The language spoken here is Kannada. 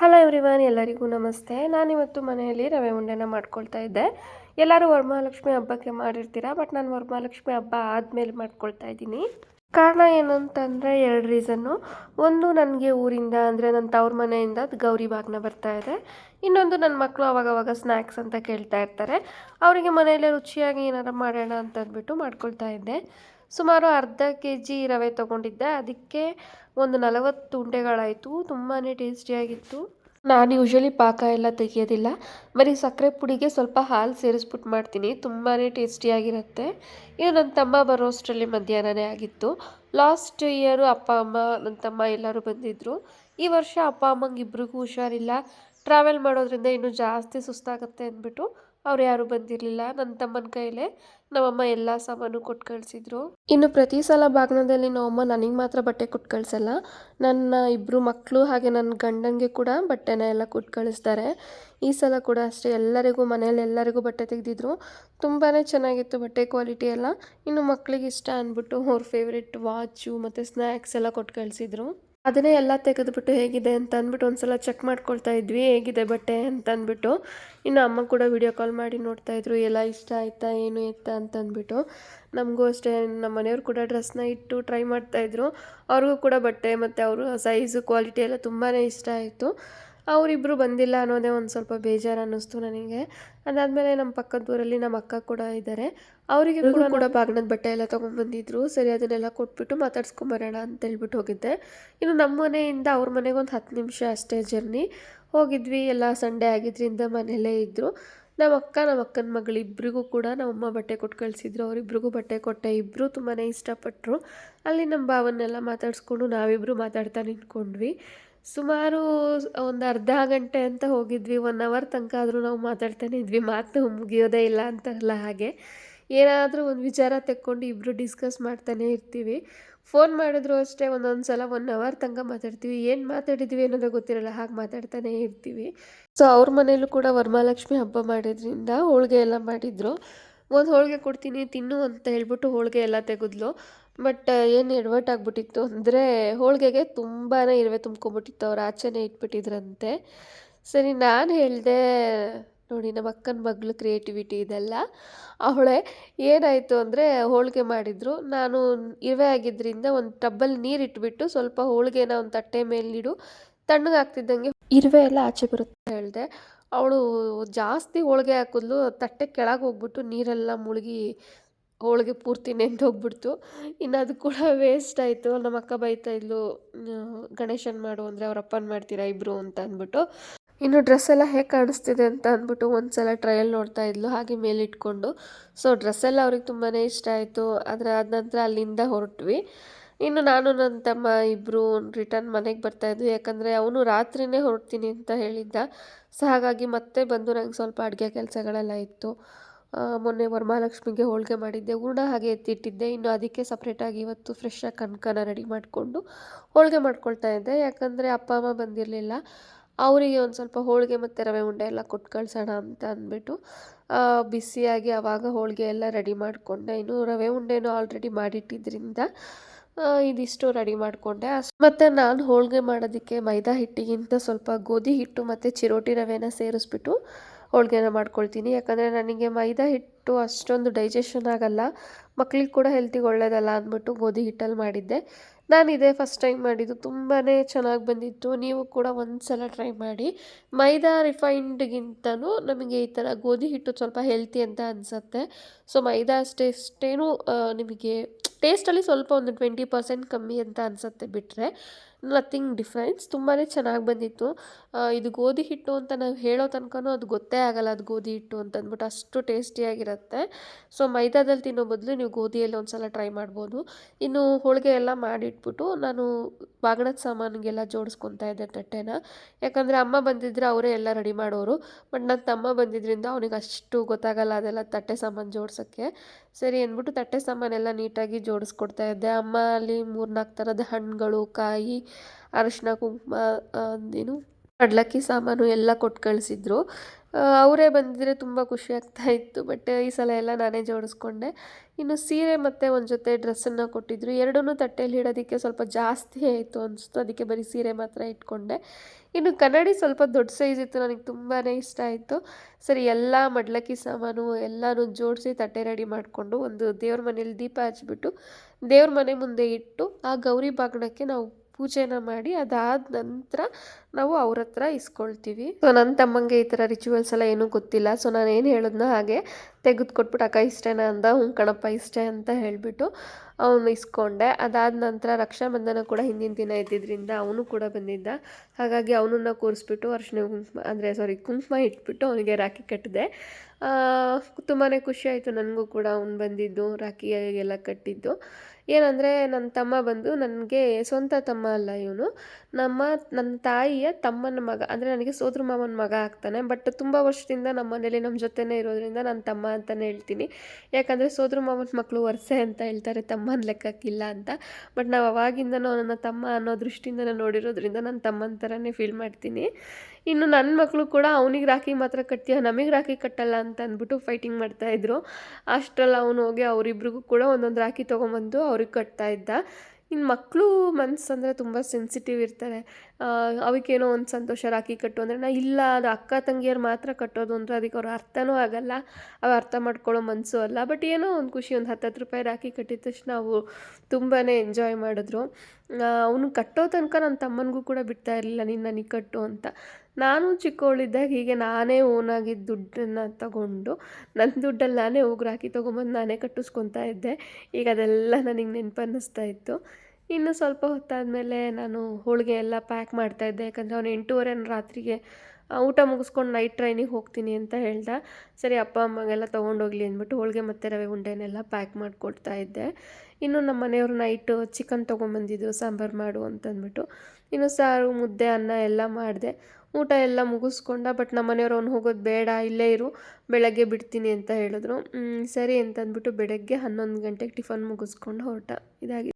ಹಲೋ ಎವ್ರಿವನ್ ಎಲ್ಲರಿಗೂ ನಮಸ್ತೆ. ನಾನಿವತ್ತು ಮನೆಯಲ್ಲಿ ರವೆ ಉಂಡೆನ ಮಾಡ್ಕೊಳ್ತಾ ಇದ್ದೆ. ಎಲ್ಲರೂ ವರಮಹಾಲಕ್ಷ್ಮಿ ಹಬ್ಬಕ್ಕೆ ಮಾಡಿರ್ತೀರಾ? ಬಟ್ ನಾನು ವರಮಹಾಲಕ್ಷ್ಮಿ ಹಬ್ಬ ಆದಮೇಲೆ ಮಾಡ್ಕೊಳ್ತಾ ಇದ್ದೀನಿ. ಕಾರಣ ಏನಂತಂದರೆ ಎರಡು ರೀಸನ್ನು. ಒಂದು ನನಗೆ ಊರಿಂದ, ಅಂದರೆ ನನ್ನ ತವ್ರ ಮನೆಯಿಂದ ಗೌರಿ ಬಾಗ್ನ ಬರ್ತಾ ಇದೆ. ಇನ್ನೊಂದು ನನ್ನ ಮಕ್ಕಳು ಅವಾಗವಾಗ ಸ್ನ್ಯಾಕ್ಸ್ ಅಂತ ಕೇಳ್ತಾ ಇರ್ತಾರೆ. ಅವರಿಗೆ ಮನೆಯಲ್ಲೇ ರುಚಿಯಾಗಿ ಏನಾರು ಮಾಡೋಣ ಅಂತಂದ್ಬಿಟ್ಟು ಮಾಡ್ಕೊಳ್ತಾ ಇದ್ದೆ. ಸುಮಾರು ಅರ್ಧ ಕೆ ಜಿ ರವೆ ತೊಗೊಂಡಿದ್ದೆ. ಅದಕ್ಕೆ ಒಂದು ನಲವತ್ತು ಉಂಡೆಗಳಾಯಿತು. ತುಂಬಾ ಟೇಸ್ಟಿಯಾಗಿತ್ತು. ನಾನು ಯೂಶ್ವಲಿ ಪಾಕ ಎಲ್ಲ ತೆಗಿಯೋದಿಲ್ಲ. ಬರೀ ಸಕ್ಕರೆ ಪುಡಿಗೆ ಸ್ವಲ್ಪ ಹಾಲು ಸೇರಿಸ್ಬಿಟ್ಟು ಮಾಡ್ತೀನಿ. ತುಂಬಾ ಟೇಸ್ಟಿಯಾಗಿರುತ್ತೆ. ಇದು ನನ್ನ ತಮ್ಮ ಬರೋಷ್ಟರಲ್ಲಿ ಮಧ್ಯಾಹ್ನನೇ ಆಗಿತ್ತು. ಲಾಸ್ಟ್ ಇಯರು ಅಪ್ಪ, ಅಮ್ಮ, ನನ್ನ ತಮ್ಮ ಎಲ್ಲರೂ ಬಂದಿದ್ದರು ಈ ವರ್ಷ ಅಪ್ಪ, ಅಮ್ಮಂಗೆ ಇಬ್ರಿಗೂ ಹುಷಾರಿಲ್ಲ. ಟ್ರಾವೆಲ್ ಮಾಡೋದ್ರಿಂದ ಇನ್ನೂ ಜಾಸ್ತಿ ಸುಸ್ತಾಗುತ್ತೆ ಅಂದ್ಬಿಟ್ಟು ಅವ್ರು ಯಾರೂ ಬಂದಿರಲಿಲ್ಲ. ನನ್ನ ತಮ್ಮನ ಕೈಲೇ ನಮ್ಮಮ್ಮ ಎಲ್ಲ ಸಾಮಾನು ಕೊಟ್ಟು ಕಳಿಸಿದ್ರು. ಇನ್ನು ಪ್ರತಿ ಸಲ ಬಾಗ್ನದಲ್ಲಿ ನಮ್ಮಮ್ಮ ನನಗೆ ಮಾತ್ರ ಬಟ್ಟೆ ಕೊಟ್ಟು ಕಳಿಸಲ್ಲ. ನನ್ನ ಇಬ್ಬರು ಮಕ್ಕಳು ಹಾಗೆ ನನ್ನ ಗಂಡನಿಗೆ ಕೂಡ ಬಟ್ಟೆನ ಎಲ್ಲ ಕೊಟ್ಟು ಕಳಿಸ್ತಾರೆ. ಈ ಸಲ ಕೂಡ ಅಷ್ಟೇ. ಎಲ್ಲರಿಗೂ ಮನೆಯಲ್ಲಿ ಎಲ್ಲರಿಗೂ ಬಟ್ಟೆ ತೆಗೆದಿದ್ರು. ತುಂಬಾ ಚೆನ್ನಾಗಿತ್ತು ಬಟ್ಟೆ ಕ್ವಾಲಿಟಿ ಎಲ್ಲ. ಇನ್ನು ಮಕ್ಕಳಿಗೆ ಇಷ್ಟ ಅಂದ್ಬಿಟ್ಟು ಅವ್ರ ಫೇವ್ರೆಟ್ ವಾಚು ಮತ್ತು ಸ್ನ್ಯಾಕ್ಸ್ ಎಲ್ಲ ಕೊಟ್ಟು ಕಳಿಸಿದ್ರು. ಅದನ್ನೇ ಎಲ್ಲ ತೆಗೆದುಬಿಟ್ಟು ಹೇಗಿದೆ ಅಂತ ಅಂದ್ಬಿಟ್ಟು ಒಂದ್ಸಲ ಚೆಕ್ ಮಾಡ್ಕೊಳ್ತಾ ಇದ್ವಿ, ಹೇಗಿದೆ ಬಟ್ಟೆ ಅಂತ ಅಂದ್ಬಿಟ್ಟು. ಇನ್ನು ಅಮ್ಮ ಕೂಡ ವಿಡಿಯೋ ಕಾಲ್ ಮಾಡಿ ನೋಡ್ತಾ ಇದ್ರು, ಎಲ್ಲ ಇಷ್ಟ ಆಯ್ತಾ, ಏನು ಎತ್ತ? ಅಂತ ಅಂದ್ಬಿಟ್ಟು. ನಮಗೂ ಅಷ್ಟೇ, ನಮ್ಮ ಮನೆಯವ್ರು ಕೂಡ ಡ್ರೆಸ್ನ ಇಟ್ಟು ಟ್ರೈ ಮಾಡ್ತಾಯಿದ್ರು ಅವ್ರಿಗೂ ಕೂಡ ಬಟ್ಟೆ ಮತ್ತು ಅವರು ಸೈಜು ಕ್ವಾಲಿಟಿ ಎಲ್ಲ ತುಂಬಾ ಇಷ್ಟ ಆಯಿತು. ಅವರಿಬ್ಬರು ಬಂದಿಲ್ಲ ಅನ್ನೋದೇ ಒಂದು ಸ್ವಲ್ಪ ಬೇಜಾರು ಅನ್ನಿಸ್ತು ನನಗೆ. ಅದಾದಮೇಲೆ ನಮ್ಮ ಪಕ್ಕದ ಊರಲ್ಲಿ ನಮ್ಮ ಅಕ್ಕ ಕೂಡ ಇದ್ದಾರೆ ಅವರಿಗೆ ಕೂಡ ಕೂಡ ಬಾಗಿಣದ ಬಟ್ಟೆ ಎಲ್ಲ ತೊಗೊಂಡ್ಬಂದಿದ್ರು ಸರಿ ಅದನ್ನೆಲ್ಲ ಕೊಟ್ಬಿಟ್ಟು ಮಾತಾಡ್ಸ್ಕೊಂಬರೋಣ ಅಂತ ಹೇಳ್ಬಿಟ್ಟು ಹೋಗಿದ್ದೆ. ಇನ್ನು ನಮ್ಮ ಮನೆಯಿಂದ ಅವ್ರ ಮನೆಗೆ ಒಂದು ಹತ್ತು ನಿಮಿಷ ಅಷ್ಟೇ ಜರ್ನಿ. ಹೋಗಿದ್ವಿ ಎಲ್ಲ ಸಂಡೇ ಆಗಿದ್ದರಿಂದ ಮನೆಯಲ್ಲೇ ಇದ್ದರು ನಮ್ಮ ಅಕ್ಕ ನಮ್ಮ ಅಕ್ಕನ ಮಗಳು ಇಬ್ಬರಿಗೂ ಕೂಡ ನಮ್ಮಮ್ಮ ಬಟ್ಟೆ ಕೊಟ್ಟು ಕಳಿಸಿದ್ರು. ಅವರಿಬ್ರಿಗೂ ಬಟ್ಟೆ ಕೊಟ್ಟೆ. ಇಬ್ಬರು ತುಂಬಾ ಇಷ್ಟಪಟ್ಟರು ಅಲ್ಲಿ ನಮ್ಮ ಭಾವನ್ನೆಲ್ಲ ಮಾತಾಡಿಸ್ಕೊಂಡು ನಾವಿಬ್ಬರು ಮಾತಾಡ್ತಾ ನಿಂತ್ಕೊಂಡ್ವಿ. ಸುಮಾರು ಒಂದು ಅರ್ಧ ಗಂಟೆ ಅಂತ ಹೋಗಿದ್ವಿ. ಒನ್ ಅವರ್ ತನಕ ಆದರೂ ನಾವು ಮಾತಾಡ್ತಾನೆ ಇದ್ವಿ. ಮಾತು ಮುಗಿಯೋದೇ ಇಲ್ಲ ಅಂತಾರಲ್ಲ ಹಾಗೆ. ಏನಾದರೂ ಒಂದು ವಿಚಾರ ತೆಕ್ಕೊಂಡು ಇಬ್ಬರು ಡಿಸ್ಕಸ್ ಮಾಡ್ತಾನೆ ಇರ್ತೀವಿ. ಫೋನ್ ಮಾಡಿದ್ರು ಅಷ್ಟೇ ಒಂದೊಂದು ಸಲ ಒನ್ ಅವರ್ ತನಕ ಮಾತಾಡ್ತೀವಿ. ಏನು ಮಾತಾಡಿದ್ವಿ ಅನ್ನೋದೇ ಗೊತ್ತಿರಲ್ಲ. ಹಾಗೆ ಮಾತಾಡ್ತಾನೆ ಇರ್ತೀವಿ. ಸೊ ಅವ್ರ ಮನೇಲೂ ಕೂಡ ವರಮಹಾಲಕ್ಷ್ಮಿ ಹಬ್ಬ ಮಾಡಿದ್ರಿಂದ ಹೋಳಿಗೆ ಎಲ್ಲ ಮಾಡಿದ್ರು. ಒಂದು ಹೋಳಿಗೆ ಕೊಡ್ತೀನಿ, ತಿನ್ನು ಅಂತ ಹೇಳ್ಬಿಟ್ಟು ಹೋಳಿಗೆ ಎಲ್ಲ ತೆಗೆದ್ಲು. ಬಟ್ ಏನು ಎಡವಟ್ ಆಗ್ಬಿಟ್ಟಿತ್ತು ಅಂದರೆ ಹೋಳಿಗೆಗೆ ತುಂಬಾ ಇರುವೆ ತುಂಬ್ಕೊಂಬಿಟ್ಟಿತ್ತು. ಅವ್ರು ಆಚೆನೇ ಇಟ್ಬಿಟ್ಟಿದ್ರಂತೆ. ಸರಿ, ನಾನು ಹೇಳಿದೆ, ನೋಡಿ ನಮ್ಮ ಅಕ್ಕನ ಮಗಳು ಕ್ರಿಯೇಟಿವಿಟಿ ಇದೆಲ್ಲ. ಅವಳೆ ಏನಾಯಿತು ಅಂದರೆ ಹೋಳಿಗೆ ಮಾಡಿದ್ರು. ನಾನು ಇರುವೆ ಆಗಿದ್ದರಿಂದ ಒಂದು ಟಬ್ಬಲ್ಲಿ ನೀರು ಇಟ್ಬಿಟ್ಟು ಸ್ವಲ್ಪ ಹೋಳಿಗೆನ ಒಂದು ತಟ್ಟೆ ಮೇಲಿಡು ತಣ್ಣಗಾಗ್ತಿದ್ದಂಗೆ ಇರುವೆ ಎಲ್ಲ ಆಚೆ ಬರುತ್ತೆ ಹೇಳಿದೆ. ಅವಳು ಜಾಸ್ತಿ ಹೋಳಿಗೆ ಹಾಕಿದ್ಲು, ತಟ್ಟೆ ಕೆಳಗೆ ಹೋಗ್ಬಿಟ್ಟು ನೀರೆಲ್ಲ ಮುಳುಗಿ ಹೋಳಿಗೆ ಪೂರ್ತಿ ನೆಂದೋಗ್ಬಿಡ್ತು ಇನ್ನು ಅದು ಕೂಡ ವೇಸ್ಟ್ ಆಯಿತು. ನಮ್ಮ ಅಕ್ಕ ಬೈತಾ ಇದ್ಲು ಗಣೇಶನ್ ಮಾಡು ಅಂದರೆ ಅವರಪ್ಪನ ಮಾಡ್ತೀರಾ ಇಬ್ಬರು ಅಂತ ಅಂದ್ಬಿಟ್ಟು. ಇನ್ನು ಡ್ರೆಸ್ ಎಲ್ಲ ಹೇಗೆ ಕಾಣಿಸ್ತಿದೆ ಅಂತ ಅಂದ್ಬಿಟ್ಟು ಒಂದು ಸಲ ಟ್ರಯಲ್ ನೋಡ್ತಾ ಇದ್ಲು, ಹಾಗೆ ಮೇಲಿಟ್ಕೊಂಡು. ಸೊ ಡ್ರೆಸ್ ಎಲ್ಲ ಅವ್ರಿಗೆ ತುಂಬಾ ಇಷ್ಟ ಆಯಿತು. ಅದರ ಆದ ನಂತರ ಅಲ್ಲಿಂದ ಹೊರಟ್ವಿ. ಇನ್ನು ನಾನು ನನ್ನ ತಮ್ಮ ಇಬ್ಬರು ರಿಟರ್ನ್ ಮನೆಗೆ ಬರ್ತಾ ಇದ್ವಿ. ಯಾಕಂದರೆ ಅವನು ರಾತ್ರಿನೇ ಹೊರಡ್ತೀನಿ ಅಂತ ಹೇಳಿದ್ದ. ಸೊ, ಹಾಗಾಗಿ ಮತ್ತೆ ಬಂದು ನಂಗೆ ಸ್ವಲ್ಪ ಅಡುಗೆ ಕೆಲಸಗಳೆಲ್ಲ ಇತ್ತು. ಮೊನ್ನೆ ವರಮಹಾಲಕ್ಷ್ಮಿಗೆ ಹೋಳಿಗೆ ಮಾಡಿದ್ದೆ, ಹೂರ್ಣ ಹಾಗೆ ಎತ್ತಿಟ್ಟಿದ್ದೆ. ಇನ್ನು ಅದಕ್ಕೆ ಸಪ್ರೇಟಾಗಿ ಇವತ್ತು ಫ್ರೆಶ್ಶಾಗಿ ಕನಕನ ರೆಡಿ ಮಾಡಿಕೊಂಡು ಹೋಳಿಗೆ ಮಾಡ್ಕೊಳ್ತಾ ಇದ್ದೆ. ಯಾಕಂದರೆ ಅಪ್ಪ, ಅಮ್ಮ ಬಂದಿರಲಿಲ್ಲ. ಅವರಿಗೆ ಒಂದು ಸ್ವಲ್ಪ ಹೋಳಿಗೆ ಮತ್ತು ರವೆ ಉಂಡೆ ಎಲ್ಲ ಕೊಟ್ಟು ಕಳ್ಸೋಣ ಅಂತ ಅಂದ್ಬಿಟ್ಟು ಬಿಸಿಯಾಗಿ ಆವಾಗ ಹೋಳಿಗೆ ಎಲ್ಲ ರೆಡಿ ಮಾಡಿಕೊಂಡೆ. ಇನ್ನು ರವೆ ಉಂಡೆನೂ ಆಲ್ರೆಡಿ ಮಾಡಿಟ್ಟಿದ್ದರಿಂದ ಇದಿಷ್ಟು ರೆಡಿ ಮಾಡಿಕೊಂಡೆ. ಮತ್ತು ನಾನು ಹೋಳಿಗೆ ಮಾಡೋದಕ್ಕೆ ಮೈದಾ ಹಿಟ್ಟಿಗಿಂತ ಸ್ವಲ್ಪ ಗೋಧಿ ಹಿಟ್ಟು ಮತ್ತು ಚಿರೋಟಿ ರವೆನ ಸೇರಿಸ್ಬಿಟ್ಟು ಹೋಳಿಗೆನ ಮಾಡ್ಕೊಳ್ತೀನಿ. ಯಾಕಂದರೆ ನನಗೆ ಮೈದಾ ಹಿಟ್ಟು ಅಷ್ಟೊಂದು ಡೈಜೆಷನ್ ಆಗಲ್ಲ. ಮಕ್ಳಿಗೆ ಕೂಡ ಹೆಲ್ತಿಗೆ ಒಳ್ಳೆಯದಲ್ಲ ಅಂದ್ಬಿಟ್ಟು ಗೋಧಿ ಹಿಟ್ಟಲ್ಲಿ ಮಾಡಿದ್ದೆ. ನಾನು ಇದೇ ಫಸ್ಟ್ ಟೈಮ್ ಮಾಡಿದ್ದು. ತುಂಬಾ ಚೆನ್ನಾಗಿ ಬಂದಿತ್ತು. ನೀವು ಕೂಡ ಒಂದು ಸಲ ಟ್ರೈ ಮಾಡಿ. ಮೈದಾ ರಿಫೈನ್ಡ್ಗಿಂತನೂ ನಮಗೆ ಈ ಥರ ಗೋಧಿ ಹಿಟ್ಟು ಸ್ವಲ್ಪ ಹೆಲ್ತಿ ಅಂತ ಅನಿಸುತ್ತೆ. ಸೊ ಮೈದಾ ಅಷ್ಟೇನು ನಿಮಗೆ ಟೇಸ್ಟಲ್ಲಿ ಸ್ವಲ್ಪ ಒಂದು ಟ್ವೆಂಟಿ ಪರ್ಸೆಂಟ್ ಕಮ್ಮಿ ಅಂತ ಅನಿಸುತ್ತೆ ಬಿಟ್ಟರೆ ನಥಿಂಗ್ ಡಿಫ್ರೆನ್ಸ್ ತುಂಬಾ ಚೆನ್ನಾಗಿ ಬಂದಿತ್ತು. ಇದು ಗೋಧಿ ಹಿಟ್ಟು ಅಂತ ನಾವು ಹೇಳೋ ತನಕನೂ ಅದು ಗೊತ್ತೇ ಆಗಲ್ಲ, ಅದು ಗೋಧಿ ಹಿಟ್ಟು ಅಂತ ಅಂದ್ಬಿಟ್ಟು ಅಷ್ಟು ಟೇಸ್ಟಿಯಾಗಿರುತ್ತೆ ಸೊ ಮೈದಾದಲ್ಲಿ ತಿನ್ನೋ ಬದಲು ನೀವು ಗೋಧಿಯಲ್ಲಿ ಒಂದು ಸಲ ಟ್ರೈ ಮಾಡ್ಬೋದು. ಇನ್ನು ಹೋಳಿಗೆ ಎಲ್ಲ ಮಾಡಿಟ್ಬಿಟ್ಟು ನಾನು ಬಾಗಣದ ಸಾಮಾನಿಗೆಲ್ಲ ಜೋಡಿಸ್ಕೊತಾ ಇದ್ದೆ ತಟ್ಟೆನ. ಯಾಕಂದರೆ ಅಮ್ಮ ಬಂದಿದ್ದರೆ ಅವರೇ ಎಲ್ಲ ರೆಡಿ ಮಾಡೋರು. ಬಟ್ ನನ್ನ ತಮ್ಮ ಬಂದಿದ್ದರಿಂದ ಅವನಿಗೆ ಅಷ್ಟು ಗೊತ್ತಾಗಲ್ಲ ಅದೆಲ್ಲ ತಟ್ಟೆ ಸಾಮಾನು ಜೋಡ್ಸೋಕ್ಕೆ. ಸರಿ ಅಂದ್ಬಿಟ್ಟು ತಟ್ಟೆ ಸಾಮಾನೆಲ್ಲ ನೀಟಾಗಿ ಜೋಡಿಸ್ಕೊಡ್ತಾ ಇದ್ದೆ. ಅಮ್ಮ ಅಲ್ಲಿ ಮೂರ್ನಾಲ್ಕು ಥರದ ಹಣ್ಣುಗಳು, ಕಾಯಿ, ಅರಶಿನ, ಕುಂಕುಮ ಏನು, ಕಡ್ಲಕ್ಕಿ ಸಾಮಾನು ಎಲ್ಲ ಕೊಟ್ಟು ಕಳಿಸಿದ್ರು. ಅವರೇ ಬಂದಿದ್ದರೆ ತುಂಬ ಖುಷಿ ಆಗ್ತಾ ಇತ್ತು ಬಟ್ ಈ ಸಲ ಎಲ್ಲ ನಾನೇ ಜೋಡಿಸ್ಕೊಂಡೆ. ಇನ್ನು ಸೀರೆ ಮತ್ತು ಒಂದು ಜೊತೆ ಡ್ರೆಸ್ಸನ್ನು ಕೊಟ್ಟಿದ್ರು. ಎರಡನ್ನೂ ತಟ್ಟೆಯಲ್ಲಿ ಇಡೋದಕ್ಕೆ ಸ್ವಲ್ಪ ಜಾಸ್ತಿ ಆಯಿತು ಅನಿಸ್ತು, ಅದಕ್ಕೆ ಬರೀ ಸೀರೆ ಮಾತ್ರ ಇಟ್ಕೊಂಡೆ. ಇನ್ನು ಕನ್ನಡಿ ಸ್ವಲ್ಪ ದೊಡ್ಡ ಸೈಜ್ ಇತ್ತು, ನನಗೆ ತುಂಬಾ ಇಷ್ಟ ಆಯಿತು. ಸರಿ, ಎಲ್ಲ ಮಡ್ಲಕ್ಕಿ ಸಾಮಾನು ಎಲ್ಲನೂ ಜೋಡಿಸಿ ತಟ್ಟೆ ರೆಡಿ ಮಾಡಿಕೊಂಡು ಒಂದು ದೇವ್ರ ಮನೇಲಿ ದೀಪ ಹಚ್ಚಿಬಿಟ್ಟು ದೇವ್ರ ಮನೆ ಮುಂದೆ ಇಟ್ಟು ಆ ಗೌರಿ ಬಾಗಣಕ್ಕೆ ನಾವು ಪೂಜೆನ ಮಾಡಿ ಅದಾದ ನಂತರ ನಾವು ಅವ್ರ ಹತ್ರ ಇಸ್ಕೊಳ್ತೀವಿ. ಸೊ ನನ್ನ ತಮ್ಮಂಗೆ ಈ ಥರ ರಿಚುವಲ್ಸ್ ಎಲ್ಲ ಏನೂ ಗೊತ್ತಿಲ್ಲ. ಸೊ ನಾನು ಏನು ಹೇಳಿದ್ನೋ ಹಾಗೆ ತೆಗೆದು ಕೊಟ್ಬಿಟ್ಟು ಅಕ್ಕ ಇಷ್ಟೇನ ಅಂದ? ಹ್ಞೂ ಕಣಪ್ಪ, ಇಷ್ಟೇ ಅಂತ ಹೇಳಿಬಿಟ್ಟು ಅವನು ಇಸ್ಕೊಂಡೆ. ಅದಾದ ನಂತರ ರಕ್ಷಾಬಂಧನ ಕೂಡ ಹಿಂದಿನ ದಿನ ಇದ್ದಿದ್ದರಿಂದ ಅವನು ಕೂಡ ಬಂದಿದ್ದ. ಹಾಗಾಗಿ ಅವನನ್ನು ಕೂರಿಸ್ಬಿಟ್ಟು ಅರ್ಶಿನ ಕುಂಕುಮ, ಅಂದರೆ ಸಾರಿ ಕುಂಕುಮ ಇಟ್ಬಿಟ್ಟು ಅವನಿಗೆ ರಾಖಿ ಕಟ್ಟಿದೆ. ತುಂಬಾ ಖುಷಿ ಆಯಿತು ನನಗೂ ಕೂಡ ಅವನು ಬಂದಿದ್ದು ರಾಖಿ ಎಲ್ಲ ಕಟ್ಟಿದ್ದು. ಏನಂದರೆ ನನ್ನ ತಮ್ಮ ಬಂದು ನನಗೆ ಸ್ವಂತ ತಮ್ಮ ಅಲ್ಲ ಇವನು. ನಮ್ಮ, ನನ್ನ ತಾಯಿಯ ತಮ್ಮನ ಮಗ, ಅಂದರೆ ನನಗೆ ಸೋದ್ರ ಮಾವನ ಮಗ ಆಗ್ತಾನೆ. ಬಟ್ ತುಂಬ ವರ್ಷದಿಂದ ನಮ್ಮ ಮನೇಲಿ ನಮ್ಮ ಜೊತೆನೇ ಇರೋದ್ರಿಂದ ನನ್ನ ತಮ್ಮ ಅಂತಲೇ ಹೇಳ್ತೀನಿ. ಯಾಕಂದರೆ ಸೋದ್ರ ಮಾವನ ಮಕ್ಕಳು ವರ್ಷೆ ಅಂತ ಹೇಳ್ತಾರೆ, ತಮ್ಮನ ಲೆಕ್ಕಕ್ಕಿಲ್ಲ ಅಂತ. ಬಟ್ ನಾವು ಅವಾಗಿಂದನೂ ನನ್ನ ತಮ್ಮ ಅನ್ನೋ ದೃಷ್ಟಿಯಿಂದ ನೋಡಿರೋದ್ರಿಂದ ನನ್ನ ತಮ್ಮನ ಥರನೇ ಫೀಲ್ ಮಾಡ್ತೀನಿ. ಇನ್ನು ನನ್ನ ಮಕ್ಕಳು ಕೂಡ ಅವನಿಗೆ ರಾಖಿ ಮಾತ್ರ ಕಟ್ತೀಯ, ನಮಗೆ ರಾಖಿ ಕಟ್ಟಲ್ಲ ಅಂತ ಅಂದ್ಬಿಟ್ಟು ಫೈಟಿಂಗ್ ಮಾಡ್ತಾಯಿದ್ರು ಅಷ್ಟರಲ್ಲಿ ಅವನು ಹೋಗಿ ಅವರಿಬ್ರಿಗೂ ಕೂಡ ಒಂದೊಂದು ರಾಖಿ ತೊಗೊಂಬಂದು ಅವ್ರಿಗೆ ಕಟ್ತಾ ಇದ್ದ. ಇನ್ನು ಮಕ್ಕಳು ಮನಸ್ಸು ಅಂದರೆ ತುಂಬ ಸೆನ್ಸಿಟಿವ್ ಇರ್ತಾರೆ. ಅವಕ್ಕೇನೋ ಒಂದು ಸಂತೋಷ ರಾಖಿ ಕಟ್ಟು ಅಂದರೆ, ನಾ ಇಲ್ಲ, ಅದು ಅಕ್ಕ ತಂಗಿಯರು ಮಾತ್ರ ಕಟ್ಟೋದು ಅಂದರೆ ಅದಕ್ಕೆ ಅವ್ರು ಅರ್ಥನೂ ಆಗಲ್ಲ, ಅವು ಅರ್ಥ ಮಾಡ್ಕೊಳ್ಳೋ ಮನಸ್ಸು ಅಲ್ಲ. ಬಟ್ ಏನೋ ಒಂದು ಖುಷಿ, ಒಂದು ಹತ್ತು ರೂಪಾಯಿ ರಾಖಿ ಕಟ್ಟಿದ ತಕ್ಷಣ ಅವು ತುಂಬಾ ಎಂಜಾಯ್ ಮಾಡಿದ್ರು. ಅವನು ಕಟ್ಟೋ ತನಕ ನನ್ನ ತಮ್ಮನಿಗೂ ಕೂಡ ಬಿಡ್ತಾ ಇರಲಿಲ್ಲ, ನೀನು ನನಗೆ ಕಟ್ಟು ಅಂತ. ನಾನು ಚಿಕ್ಕವಳಿದ್ದಾಗ ಹೀಗೆ ನಾನೇ ಓನಾಗಿ ದುಡ್ಡನ್ನು ತಗೊಂಡು ನನ್ನ ದುಡ್ಡಲ್ಲಿ ನಾನೇ ಹೋಗಿ ರಾಖಿ ತೊಗೊಂಬಂದು ನಾನೇ ಕಟ್ಟಿಸ್ಕೊತಾ ಇದ್ದೆ. ಈಗ ಅದೆಲ್ಲ ನನಗೆ ನೆನಪನ್ನಿಸ್ತಾ ಇತ್ತು. ಇನ್ನು ಸ್ವಲ್ಪ ಹೊತ್ತಾದಮೇಲೆ ನಾನು ಹೋಳಿಗೆ ಎಲ್ಲ ಪ್ಯಾಕ್ ಮಾಡ್ತಾಯಿದ್ದೆ ಯಾಕಂದರೆ ಅವನು ಎಂಟೂವರೆ ರಾತ್ರಿಗೆ ಊಟ ಮುಗಿಸ್ಕೊಂಡು ನೈಟ್ ಟ್ರೈನಿಗೆ ಹೋಗ್ತೀನಿ ಅಂತ ಹೇಳ್ದ. ಸರಿ, ಅಪ್ಪ, ಅಮ್ಮಗೆಲ್ಲ ತೊಗೊಂಡೋಗ್ಲಿ ಅಂದ್ಬಿಟ್ಟು ಹೋಳಿಗೆ ಮತ್ತು ರವೆ ಉಂಡೆನೆಲ್ಲ ಪ್ಯಾಕ್ ಮಾಡಿಕೊಡ್ತಾ ಇದ್ದೆ. ಇನ್ನು ನಮ್ಮ ಮನೆಯವರು ನೈಟು ಚಿಕನ್ ತೊಗೊಂಬಂದಿದ್ದು, ಸಾಂಬಾರು ಮಾಡು ಅಂತಂದ್ಬಿಟ್ಟು ಇನ್ನು ಸಾರು, ಮುದ್ದೆ, ಅನ್ನ ಎಲ್ಲ ಮಾಡಿದೆ. ಊಟ ಎಲ್ಲ ಮುಗಿಸ್ಕೊಂಡ ಬಟ್ ನಮ್ಮ ಮನೆಯವರು ಅವ್ನು ಹೋಗೋದು ಬೇಡ, ಇಲ್ಲೇ ಇರು, ಬೆಳಗ್ಗೆ ಬಿಡ್ತೀನಿ ಅಂತ ಹೇಳಿದ್ರು. ಸರಿ ಅಂತಂದ್ಬಿಟ್ಟು ಬೆಳಗ್ಗೆ ಹನ್ನೊಂದು ಗಂಟೆಗೆ ಟಿಫನ್ ಮುಗಿಸ್ಕೊಂಡು ಹೊರಟ. ಇದಾಗಿ